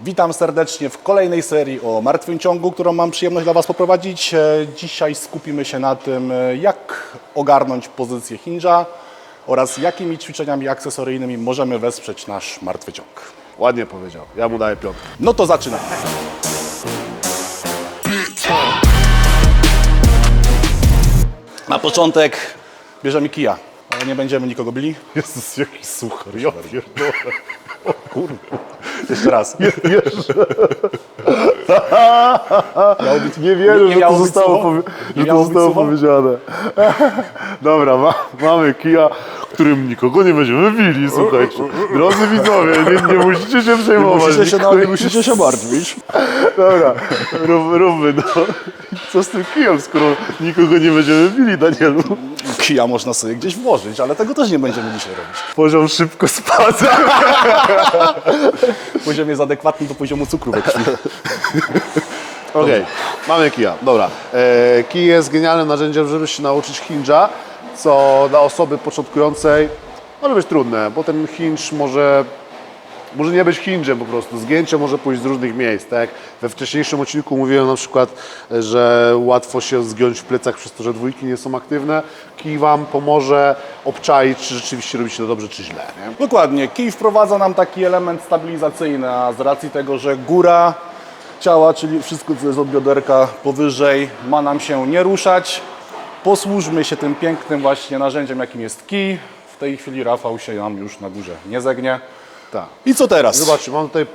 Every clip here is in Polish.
Witam serdecznie w kolejnej serii o martwym ciągu, którą mam przyjemność dla Was poprowadzić. E, Dzisiaj skupimy się na tym, e, jak ogarnąć pozycję hinge'a oraz jakimi ćwiczeniami akcesoryjnymi możemy wesprzeć nasz martwy ciąg. Ładnie powiedział. Ja mu daję piątkę. No to zaczynamy. Na początek bierzemy kija, ale nie będziemy nikogo bili. Jezus, jaki suchar. Ja pierdolę. O kurde. Jeszcze raz. Miało być, nie wierzę, Nie że miało to zostało, powie, Nie że to zostało powiedziane. Dobra, ma, mamy kija, którym nikogo nie będziemy bili, słuchajcie. Drodzy widzowie, nie, nie musicie się przejmować. Musicie się, no, nie musicie się martwić. Dobra, rób, róbmy no. Co z tym kijem, skoro nikogo nie będziemy bili, Danielu? Kija można sobie gdzieś włożyć, ale tego też nie będziemy dzisiaj robić. Poziom szybko spada. Poziom jest adekwatny do poziomu cukru we krwi. Okej, mamy kija. Dobra. E, kij jest genialnym narzędziem, żeby się nauczyć hinge'a, co dla osoby początkującej może być trudne, bo ten hinge może, może nie być hinge'em po prostu. Zgięcie może pójść z różnych miejsc. Tak? We wcześniejszym odcinku mówiłem na przykład, że łatwo się zgiąć w plecach przez to, że dwójki nie są aktywne. Kij Wam pomoże obczaić, czy rzeczywiście robicie to dobrze, czy źle. Nie? Dokładnie. Kij wprowadza nam taki element stabilizacyjny, a z racji tego, że góra ciała, czyli wszystko, co jest od bioderka powyżej, ma nam się nie ruszać, posłużmy się tym pięknym właśnie narzędziem, jakim jest kij. W tej chwili Rafał się nam już na górze nie zegnie. Tak. I co teraz? Zobaczcie, mam tutaj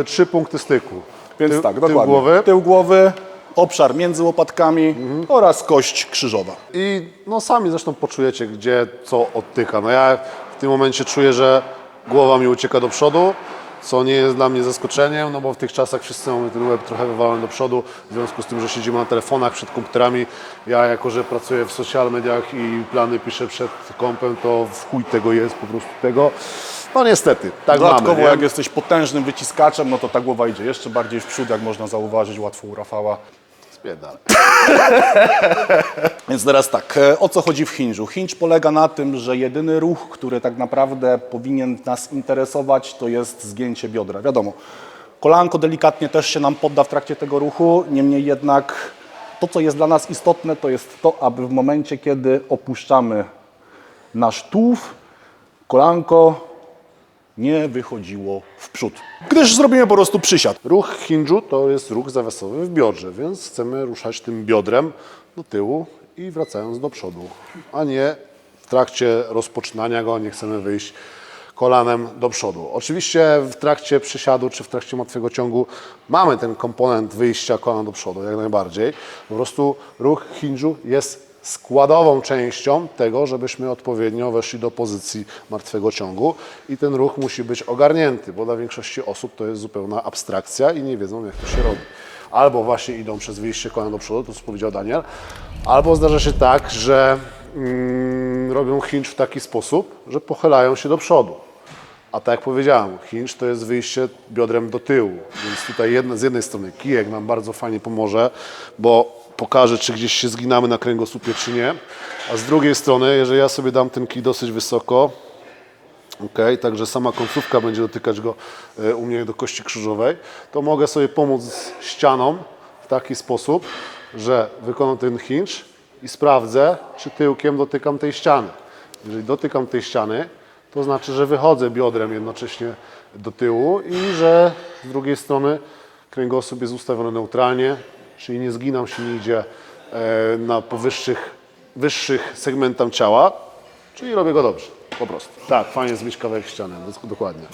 e, trzy punkty styku. Więc Tył- tak, tył dokładnie. głowy. Tył głowy, obszar między łopatkami oraz kość krzyżowa. I no sami zresztą poczujecie, gdzie co odtyka. No ja w tym momencie czuję, że głowa mi ucieka do przodu, co nie jest dla mnie zaskoczeniem, no bo w tych czasach wszyscy mamy ten łeb trochę wywalony do przodu, w związku z tym, że siedzimy na telefonach przed komputerami. Ja jako, że pracuję w social mediach i plany piszę przed kompem, to w chuj tego jest po prostu tego. No niestety, tak Dodatkowo mamy. nie? jak jesteś potężnym wyciskaczem, no to ta głowa idzie jeszcze bardziej w przód, jak można zauważyć łatwo u Rafała. Spierdalaj. Więc teraz tak, e, o co chodzi w hinge'u? Hinge polega na tym, że jedyny ruch, który tak naprawdę powinien nas interesować, to jest zgięcie biodra. Wiadomo, kolanko delikatnie też się nam podda w trakcie tego ruchu, niemniej jednak to, co jest dla nas istotne, to jest to, aby w momencie, kiedy opuszczamy nasz tułów, kolanko nie wychodziło w przód. Gdyż zrobimy po prostu przysiad. Ruch hinge'u to jest ruch zawiasowy w biodrze, więc chcemy ruszać tym biodrem do tyłu i wracając do przodu, a nie w trakcie rozpoczynania go nie chcemy wyjść kolanem do przodu. Oczywiście w trakcie przysiadu czy w trakcie martwego ciągu mamy ten komponent wyjścia kolana do przodu, jak najbardziej. Po prostu ruch hinge'u jest składową częścią tego, żebyśmy odpowiednio weszli do pozycji martwego ciągu i ten ruch musi być ogarnięty, bo dla większości osób to jest zupełna abstrakcja i nie wiedzą jak to się robi. Albo właśnie idą przez wyjście kolana do przodu, to co powiedział Daniel, albo zdarza się tak, że mm, robią hinge w taki sposób, że pochylają się do przodu. A tak jak powiedziałem, hinge to jest wyjście biodrem do tyłu, więc tutaj jedna, z jednej strony kijek nam bardzo fajnie pomoże, bo pokaże, czy gdzieś się zginamy na kręgosłupie, czy nie. A z drugiej strony, jeżeli ja sobie dam ten kij dosyć wysoko, ok, także sama końcówka będzie dotykać go e, u mnie do kości krzyżowej, to mogę sobie pomóc ścianą w taki sposób, że wykonam ten hinge i sprawdzę, czy tyłkiem dotykam tej ściany. Jeżeli dotykam tej ściany, to znaczy, że wychodzę biodrem jednocześnie do tyłu i że z drugiej strony kręgosłup jest ustawiony neutralnie, czyli nie zginam się nigdzie e, na powyższych wyższych segmentach ciała, czyli robię go dobrze, po prostu. Tak, fajnie zbić kawałek ściany, dokładnie.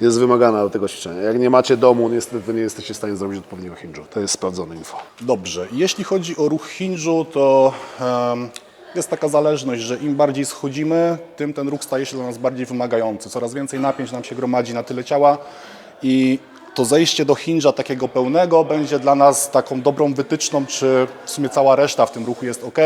Jest wymagana do tego ćwiczenia. Jak nie macie domu, niestety nie jesteście w stanie zrobić odpowiedniego hinge'u. To jest sprawdzone info. Dobrze. Jeśli chodzi o ruch hinge'u, to em, jest taka zależność, że im bardziej schodzimy, tym ten ruch staje się dla nas bardziej wymagający. Coraz więcej napięć nam się gromadzi na tyle ciała i to zejście do hinge'a takiego pełnego będzie dla nas taką dobrą wytyczną, czy w sumie cała reszta w tym ruchu jest ok.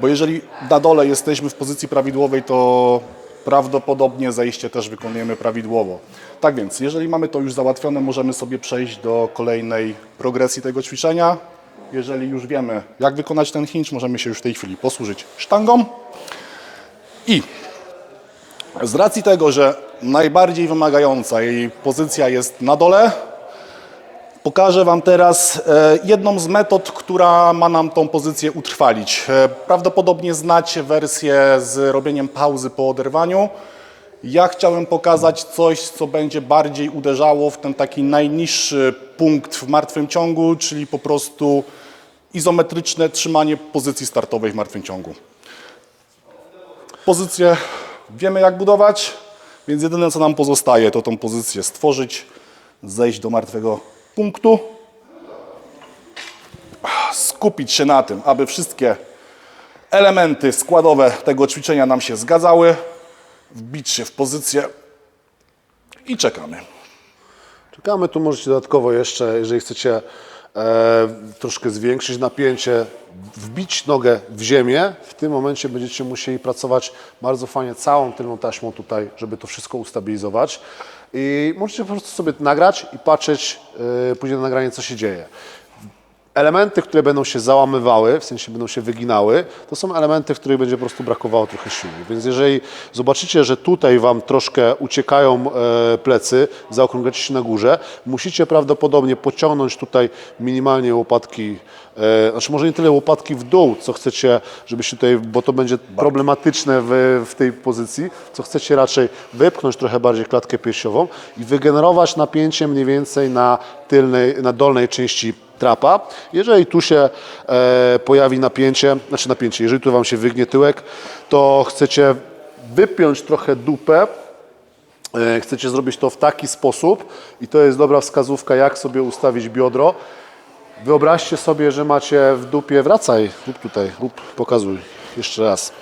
Bo jeżeli na dole jesteśmy w pozycji prawidłowej, to prawdopodobnie zejście też wykonujemy prawidłowo. Tak więc, jeżeli mamy to już załatwione, możemy sobie przejść do kolejnej progresji tego ćwiczenia. Jeżeli już wiemy, jak wykonać ten hinge, możemy się już w tej chwili posłużyć sztangą. I z racji tego, że najbardziej wymagająca jej pozycja jest na dole, Pokażę Wam teraz e, jedną z metod, która ma nam tą pozycję utrwalić. E, Prawdopodobnie znacie wersję z robieniem pauzy po oderwaniu. Ja chciałem pokazać coś, co będzie bardziej uderzało w ten taki najniższy punkt w martwym ciągu, czyli po prostu izometryczne trzymanie pozycji startowej w martwym ciągu. Pozycję wiemy jak budować, więc jedyne co nam pozostaje to tą pozycję stworzyć, zejść do martwego punktu, skupić się na tym, aby wszystkie elementy składowe tego ćwiczenia nam się zgadzały, wbić się w pozycję i czekamy. Czekamy, tu możecie dodatkowo jeszcze, jeżeli chcecie e, troszkę zwiększyć napięcie, wbić nogę w ziemię. W tym momencie będziecie musieli pracować bardzo fajnie całą tylną taśmą tutaj, żeby to wszystko ustabilizować. I możecie po prostu sobie nagrać i patrzeć e, później na nagranie, co się dzieje. Elementy, które będą się załamywały, w sensie będą się wyginały, to są elementy, w których będzie po prostu brakowało trochę siły. Więc jeżeli zobaczycie, że tutaj Wam troszkę uciekają e, plecy, zaokrąglicie się na górze, musicie prawdopodobnie pociągnąć tutaj minimalnie łopatki, e, znaczy może nie tyle łopatki w dół, co chcecie, żebyście tutaj, bo to będzie problematyczne w, w tej pozycji, co chcecie raczej wypchnąć trochę bardziej klatkę piersiową i wygenerować napięcie mniej więcej na tylnej, na dolnej części trapa. Jeżeli tu się e, pojawi napięcie, znaczy napięcie, jeżeli tu Wam się wygnie tyłek, to chcecie wypiąć trochę dupę, e, chcecie zrobić to w taki sposób i to jest dobra wskazówka, jak sobie ustawić biodro. Wyobraźcie sobie, że macie w dupie, wracaj, rób tutaj, rób, pokazuj, jeszcze raz.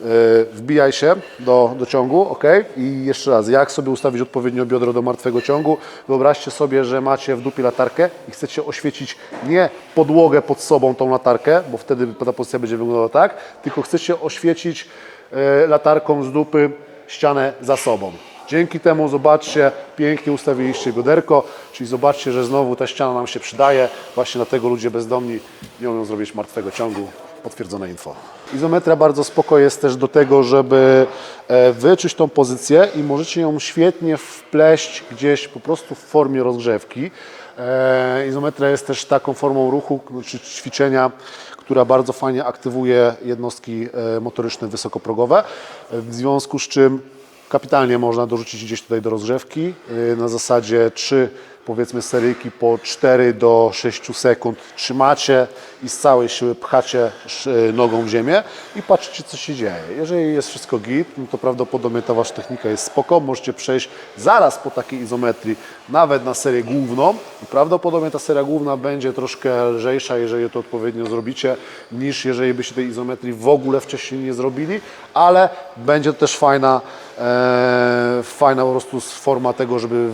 E, Wbijaj się do, do ciągu, ok? I jeszcze raz, jak sobie ustawić odpowiednio biodro do martwego ciągu? Wyobraźcie sobie, że macie w dupie latarkę i chcecie oświecić nie podłogę pod sobą tą latarkę, bo wtedy ta pozycja będzie wyglądała tak, tylko chcecie oświecić e, latarką z dupy ścianę za sobą. Dzięki temu zobaczcie, pięknie ustawiliście bioderko, czyli zobaczcie, że znowu ta ściana nam się przydaje. Właśnie dlatego ludzie bezdomni nie umią zrobić martwego ciągu. Potwierdzone info. Izometria bardzo spoko jest też do tego, żeby e, wyczuć tą pozycję i możecie ją świetnie wpleść gdzieś po prostu w formie rozgrzewki. E, Izometria jest też taką formą ruchu czy ćwiczenia, która bardzo fajnie aktywuje jednostki e, motoryczne wysokoprogowe, w związku z czym kapitalnie można dorzucić gdzieś tutaj do rozgrzewki na zasadzie 3 powiedzmy seryjki po 4 do 6 sekund trzymacie i z całej siły pchacie sz- nogą w ziemię i patrzycie co się dzieje. Jeżeli jest wszystko git, no to prawdopodobnie ta wasza technika jest spoko, możecie przejść zaraz po takiej izometrii nawet na serię główną i prawdopodobnie ta seria główna będzie troszkę lżejsza, jeżeli to odpowiednio zrobicie, niż jeżeli byście tej izometrii w ogóle wcześniej nie zrobili, ale będzie to też fajna, e, fajna po prostu forma tego, żeby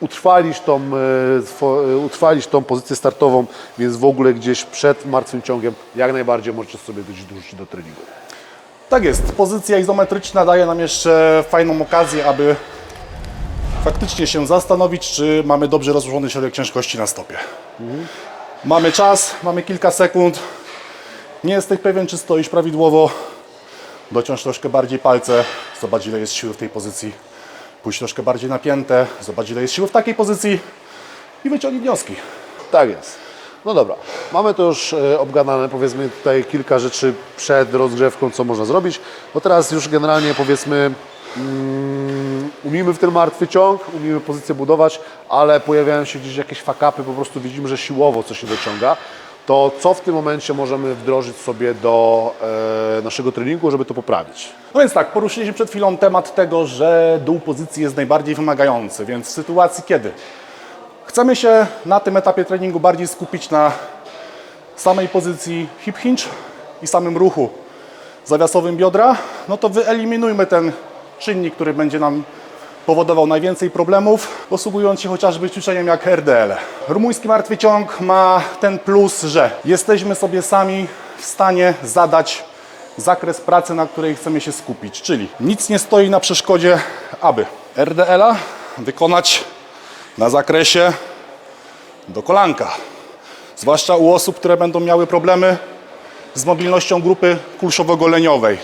utrwalić tą, e, e, utrwalić tą pozycję startową, więc w ogóle gdzieś przed martwym ciągiem jak najbardziej możecie sobie gdzieś dorzucić do treningu. Tak jest, pozycja izometryczna daje nam jeszcze fajną okazję, aby faktycznie się zastanowić, czy mamy dobrze rozłożony środek ciężkości na stopie. Mamy czas, mamy kilka sekund. Nie jesteś pewien, czy stoisz prawidłowo. Dociąż troszkę bardziej palce, zobacz ile jest siły w tej pozycji. Pójść troszkę bardziej napięte, zobacz ile jest siły w takiej pozycji i wyciągnij wnioski. Tak jest. No dobra, mamy to już e, obgadane, powiedzmy tutaj kilka rzeczy przed rozgrzewką, co można zrobić. Bo teraz już generalnie powiedzmy mm, umiemy w ten martwy ciąg, umiemy pozycję budować, ale pojawiają się gdzieś jakieś fakapy, po prostu widzimy, że siłowo coś się dociąga. To co w tym momencie możemy wdrożyć sobie do e, naszego treningu, żeby to poprawić? No więc tak, poruszyliśmy przed chwilą temat tego, że dół pozycji jest najbardziej wymagający, więc w sytuacji kiedy chcemy się na tym etapie treningu bardziej skupić na samej pozycji hip hinge i samym ruchu zawiasowym biodra, no to wyeliminujmy ten czynnik, który będzie nam powodował najwięcej problemów, posługując się chociażby ćwiczeniem jak RDL. Rumuński martwy ciąg ma ten plus, że jesteśmy sobie sami w stanie zadać zakres pracy, na której chcemy się skupić, czyli nic nie stoi na przeszkodzie, aby RDL-a wykonać na zakresie do kolanka. Zwłaszcza u osób, które będą miały problemy z mobilnością grupy kulszowo-goleniowej.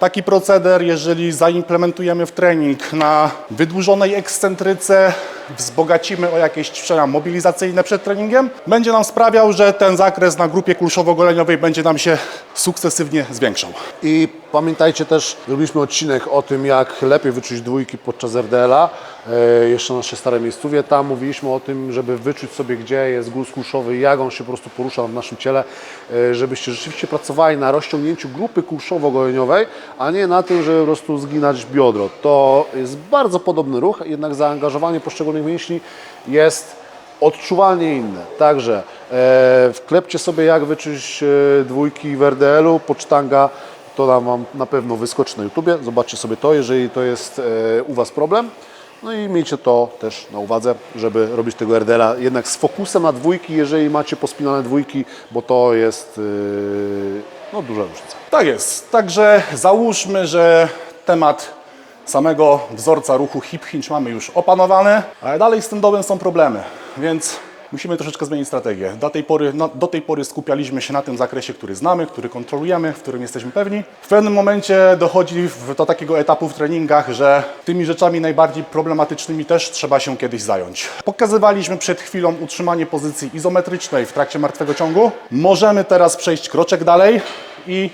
Taki proceder, jeżeli zaimplementujemy w trening na wydłużonej ekscentryce wzbogacimy o jakieś ćwiczenia mobilizacyjne przed treningiem, będzie nam sprawiał, że ten zakres na grupie kulszowo-goleniowej będzie nam się sukcesywnie zwiększał. I pamiętajcie też, robiliśmy odcinek o tym, jak lepiej wyczuć dwójki podczas RDL-a. E, jeszcze nasze stare miejscowie. Tam mówiliśmy o tym, żeby wyczuć sobie, gdzie jest guz kulszowy jak on się po prostu porusza w naszym ciele, e, żebyście rzeczywiście pracowali na rozciągnięciu grupy kulszowo-goleniowej, a nie na tym, żeby po prostu zginać biodro. To jest bardzo podobny ruch, jednak zaangażowanie poszczególnych mięśni jest odczuwalnie inne. Także e, wklepcie sobie jak wyczuć e, dwójki w RDL-u, pocztanga, to nam Wam na pewno wyskoczy na YouTubie. Zobaczcie sobie to, jeżeli to jest e, u Was problem. No i miejcie to też na uwadze, żeby robić tego RDL-a jednak z fokusem na dwójki, jeżeli macie pospinane dwójki, bo to jest e, no, duża różnica. Tak jest. Także załóżmy, że temat samego wzorca ruchu hip hinge mamy już opanowany, ale dalej z tym dołem są problemy, więc musimy troszeczkę zmienić strategię. Do tej, pory, no, do tej pory skupialiśmy się na tym zakresie, który znamy, który kontrolujemy, w którym jesteśmy pewni. W pewnym momencie dochodzi do takiego etapu w treningach, że tymi rzeczami najbardziej problematycznymi też trzeba się kiedyś zająć. Pokazywaliśmy przed chwilą utrzymanie pozycji izometrycznej w trakcie martwego ciągu. Możemy teraz przejść kroczek dalej i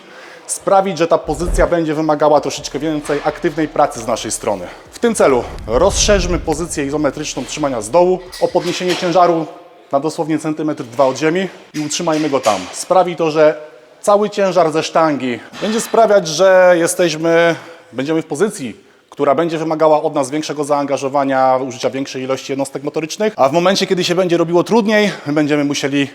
sprawić, że ta pozycja będzie wymagała troszeczkę więcej aktywnej pracy z naszej strony. W tym celu rozszerzmy pozycję izometryczną trzymania z dołu o podniesienie ciężaru na dosłownie centymetr dwa od ziemi i utrzymajmy go tam. Sprawi to, że cały ciężar ze sztangi będzie sprawiać, że jesteśmy, będziemy w pozycji, która będzie wymagała od nas większego zaangażowania, użycia większej ilości jednostek motorycznych, a w momencie, kiedy się będzie robiło trudniej, my będziemy musieli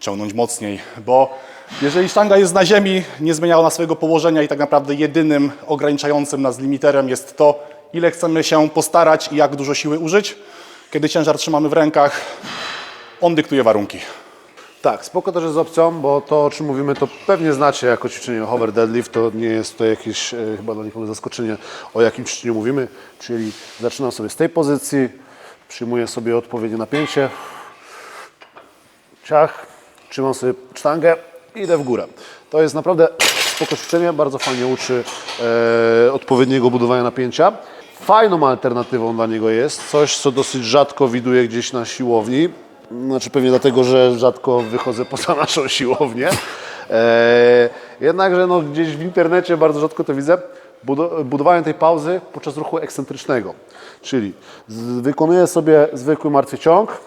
ciągnąć mocniej, bo jeżeli sztanga jest na ziemi, nie zmienia ona swojego położenia i tak naprawdę jedynym ograniczającym nas limiterem jest to, ile chcemy się postarać i jak dużo siły użyć. Kiedy ciężar trzymamy w rękach, on dyktuje warunki. Tak, spoko też jest opcją, bo to o czym mówimy to pewnie znacie jako ćwiczenie hover deadlift, to nie jest to jakieś e, chyba dla nikogo zaskoczenie o jakim ćwiczeniu mówimy, czyli zaczynam sobie z tej pozycji, przyjmuję sobie odpowiednie napięcie, ciach, trzymam sobie sztangę i idę w górę. To jest naprawdę spoko ćwiczenie, bardzo fajnie uczy e, odpowiedniego budowania napięcia. Fajną alternatywą dla niego jest coś, co dosyć rzadko widuję gdzieś na siłowni. Znaczy pewnie dlatego, że rzadko wychodzę poza naszą siłownię. E, jednakże no, gdzieś w internecie bardzo rzadko to widzę. Budo- budowanie tej pauzy podczas ruchu ekscentrycznego. Czyli wykonuję sobie zwykły martwy ciąg,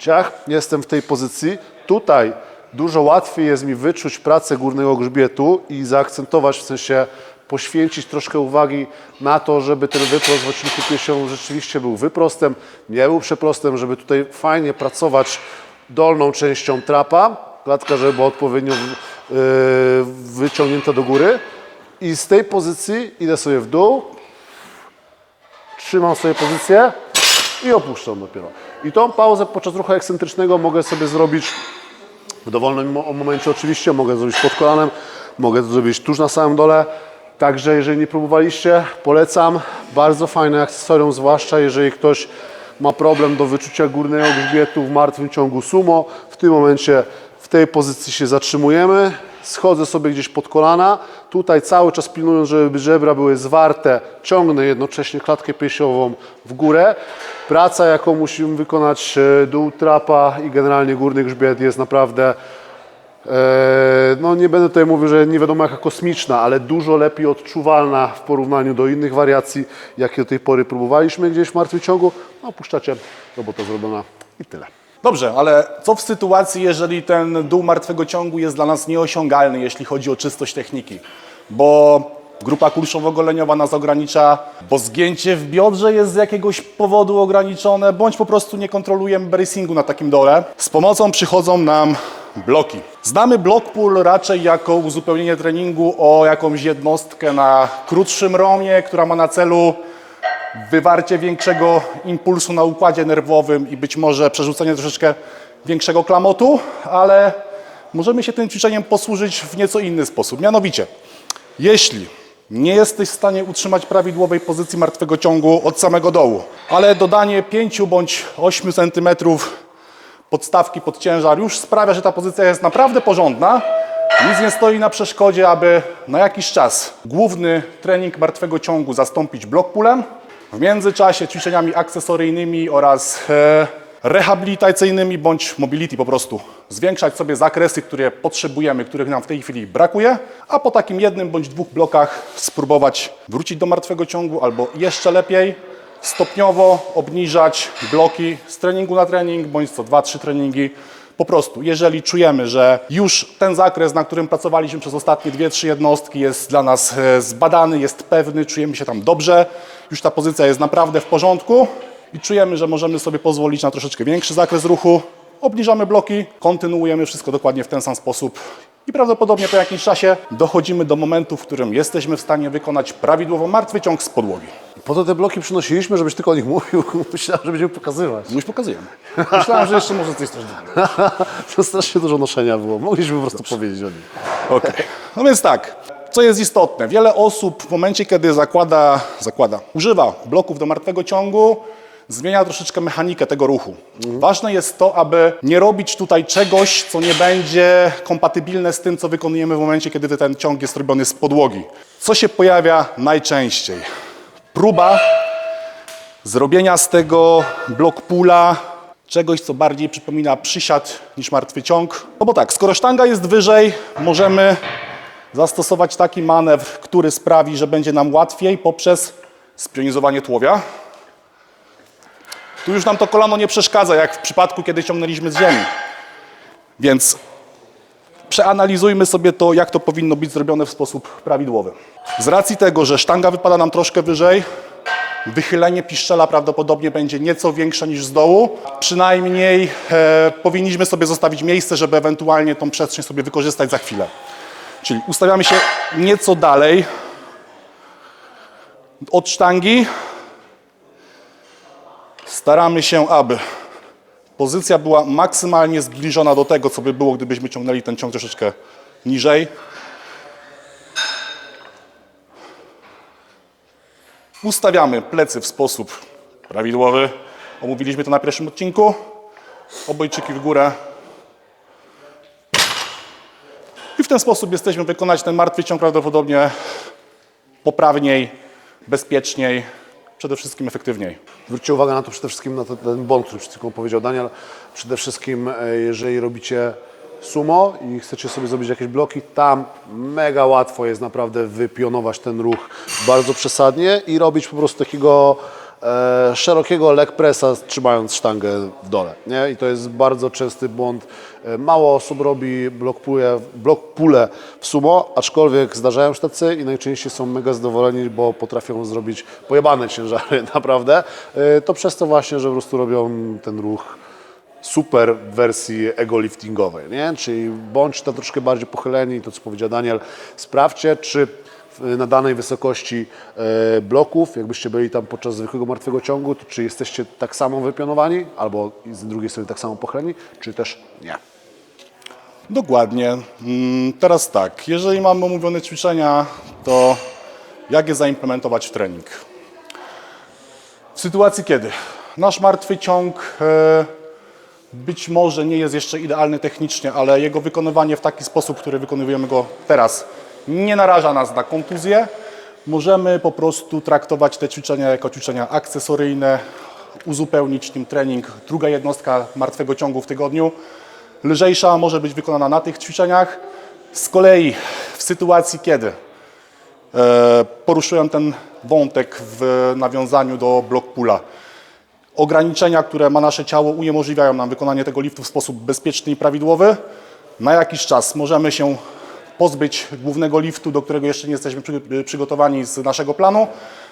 ciach, jestem w tej pozycji. Tutaj dużo łatwiej jest mi wyczuć pracę górnego grzbietu i zaakcentować, w sensie poświęcić troszkę uwagi na to, żeby ten wyprost w odcinku piersiowym rzeczywiście był wyprostem, nie był przeprostem, żeby tutaj fajnie pracować dolną częścią trapa, klatka, żeby była odpowiednio yy, wyciągnięta do góry i z tej pozycji idę sobie w dół, trzymam sobie pozycję i opuszczam dopiero. I tą pauzę podczas ruchu ekscentrycznego mogę sobie zrobić w dowolnym mo- momencie oczywiście, mogę zrobić pod kolanem, mogę zrobić tuż na samym dole. Także jeżeli nie próbowaliście, polecam. Bardzo fajne akcesorium, zwłaszcza jeżeli ktoś ma problem do wyczucia górnego grzbietu w martwym ciągu sumo. W tym momencie w tej pozycji się zatrzymujemy. Schodzę sobie gdzieś pod kolana. Tutaj cały czas pilnując, żeby żebra były zwarte, ciągnę jednocześnie klatkę piersiową w górę. Praca, jaką musimy wykonać e, dół trapa i generalnie górny grzbiet jest naprawdę e, no nie będę tutaj mówił, że nie wiadomo jaka kosmiczna, ale dużo lepiej odczuwalna w porównaniu do innych wariacji, jakie do tej pory próbowaliśmy gdzieś w martwym ciągu. No puszczacie, robota zrobiona i tyle. Dobrze, ale co w sytuacji, jeżeli ten dół martwego ciągu jest dla nas nieosiągalny, jeśli chodzi o czystość techniki? Bo grupa kulszowo-goleniowa nas ogranicza, bo zgięcie w biodrze jest z jakiegoś powodu ograniczone, bądź po prostu nie kontrolujemy bracingu na takim dole. Z pomocą przychodzą nam bloki. Znamy block pull raczej jako uzupełnienie treningu o jakąś jednostkę na krótszym romie, która ma na celu wywarcie większego impulsu na układzie nerwowym i być może przerzucenie troszeczkę większego klamotu, ale możemy się tym ćwiczeniem posłużyć w nieco inny sposób. Mianowicie, jeśli nie jesteś w stanie utrzymać prawidłowej pozycji martwego ciągu od samego dołu, ale dodanie 5 bądź 8 cm podstawki pod ciężar już sprawia, że ta pozycja jest naprawdę porządna, nic nie stoi na przeszkodzie, aby na jakiś czas główny trening martwego ciągu zastąpić block pullem W międzyczasie ćwiczeniami akcesoryjnymi oraz e, rehabilitacyjnymi bądź mobility po prostu zwiększać sobie zakresy, które potrzebujemy, których nam w tej chwili brakuje, a po takim jednym bądź dwóch blokach spróbować wrócić do martwego ciągu albo jeszcze lepiej stopniowo obniżać bloki z treningu na trening bądź co 2-3 treningi. Po prostu, jeżeli czujemy, że już ten zakres, na którym pracowaliśmy przez ostatnie 2-3 jednostki jest dla nas e, zbadany, jest pewny, czujemy się tam dobrze, już ta pozycja jest naprawdę w porządku i czujemy, że możemy sobie pozwolić na troszeczkę większy zakres ruchu, obniżamy bloki, kontynuujemy wszystko dokładnie w ten sam sposób i prawdopodobnie po jakimś czasie dochodzimy do momentu, w którym jesteśmy w stanie wykonać prawidłowo martwy ciąg z podłogi. Po to te bloki przynosiliśmy, żebyś tylko o nich mówił. Myślałem, że będziemy pokazywać. No już pokazujemy. Myślałem, że jeszcze może coś dodać. To strasznie dużo noszenia było. Mogliśmy po prostu powiedzieć o nich. Okej. No więc tak, co jest istotne, wiele osób w momencie, kiedy zakłada, zakłada, używa bloków do martwego ciągu, zmienia troszeczkę mechanikę tego ruchu. Ważne jest to, aby nie robić tutaj czegoś, co nie będzie kompatybilne z tym, co wykonujemy w momencie, kiedy ten ciąg jest robiony z podłogi. Co się pojawia najczęściej? Próba zrobienia z tego block pula czegoś, co bardziej przypomina przysiad niż martwy ciąg. No bo tak, skoro sztanga jest wyżej, możemy zastosować taki manewr, który sprawi, że będzie nam łatwiej poprzez spionizowanie tułowia. Tu już nam to kolano nie przeszkadza, jak w przypadku, kiedy ciągnęliśmy z ziemi. Więc przeanalizujmy sobie to, jak to powinno być zrobione w sposób prawidłowy. Z racji tego, że sztanga wypada nam troszkę wyżej, wychylenie piszczela prawdopodobnie będzie nieco większe niż z dołu. Przynajmniej e, powinniśmy sobie zostawić miejsce, żeby ewentualnie tą przestrzeń sobie wykorzystać za chwilę. Czyli ustawiamy się nieco dalej od sztangi. Staramy się, aby pozycja była maksymalnie zbliżona do tego, co by było, gdybyśmy ciągnęli ten ciąg troszeczkę niżej. Ustawiamy plecy w sposób prawidłowy. Omówiliśmy to na pierwszym odcinku. Obojczyki w górę. I w ten sposób jesteśmy wykonać ten martwy ciąg prawdopodobnie poprawniej, bezpieczniej, przede wszystkim efektywniej. Zwróćcie uwagę na to przede wszystkim, na ten, błąd, który przed chwilą powiedział Daniel. Przede wszystkim, e, jeżeli robicie sumo i chcecie sobie zrobić jakieś bloki, tam mega łatwo jest naprawdę wypionować ten ruch bardzo przesadnie i robić po prostu takiego e, szerokiego leg pressa, trzymając sztangę w dole. Nie? I to jest bardzo częsty błąd. E, Mało osób robi block pule, w sumo, aczkolwiek zdarzają się tacy i najczęściej są mega zadowoleni, bo potrafią zrobić pojebane ciężary naprawdę. E, To przez to właśnie, że po prostu robią ten ruch super w wersji ego liftingowej, nie? Czyli bądźcie troszkę bardziej pochyleni, to co powiedział Daniel, sprawdźcie, czy na danej wysokości e, bloków, jakbyście byli tam podczas zwykłego martwego ciągu, to czy jesteście tak samo wypionowani, albo z drugiej strony tak samo pochyleni, czy też nie. Dokładnie. Mm, Teraz tak, jeżeli mamy omówione ćwiczenia, to jak je zaimplementować w trening? W sytuacji, kiedy nasz martwy ciąg e, być może nie jest jeszcze idealny technicznie, ale jego wykonywanie w taki sposób, który wykonujemy go teraz, nie naraża nas na kontuzję, możemy po prostu traktować te ćwiczenia jako ćwiczenia akcesoryjne, uzupełnić tym trening, druga jednostka martwego ciągu w tygodniu. Lżejsza może być wykonana na tych ćwiczeniach. Z kolei w sytuacji, kiedy e, poruszyłem ten wątek w nawiązaniu do block pula, ograniczenia, które ma nasze ciało, uniemożliwiają nam wykonanie tego liftu w sposób bezpieczny i prawidłowy. Na jakiś czas możemy się pozbyć głównego liftu, do którego jeszcze nie jesteśmy przy, przygotowani z naszego planu,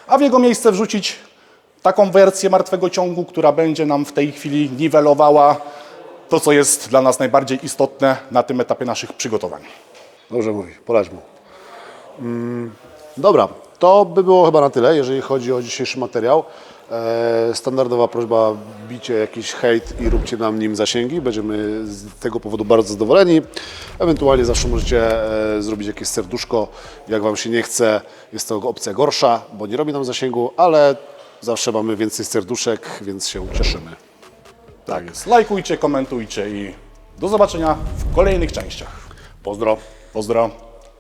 a w jego miejsce wrzucić taką wersję martwego ciągu, która będzie nam w tej chwili niwelowała to, co jest dla nas najbardziej istotne na tym etapie naszych przygotowań. Dobrze mówi, poradź mu. Mm, dobra, to by było chyba na tyle, jeżeli chodzi o dzisiejszy materiał. E, standardowa prośba, bicie jakiś hejt i róbcie nam nim zasięgi. Będziemy z tego powodu bardzo zadowoleni. Ewentualnie zawsze możecie e, zrobić jakieś serduszko. Jak Wam się nie chce, jest to opcja gorsza, bo nie robi nam zasięgu, ale zawsze mamy więcej serduszek, więc się cieszymy. Tak jest. Lajkujcie, komentujcie i do zobaczenia w kolejnych częściach. Pozdro. Pozdro.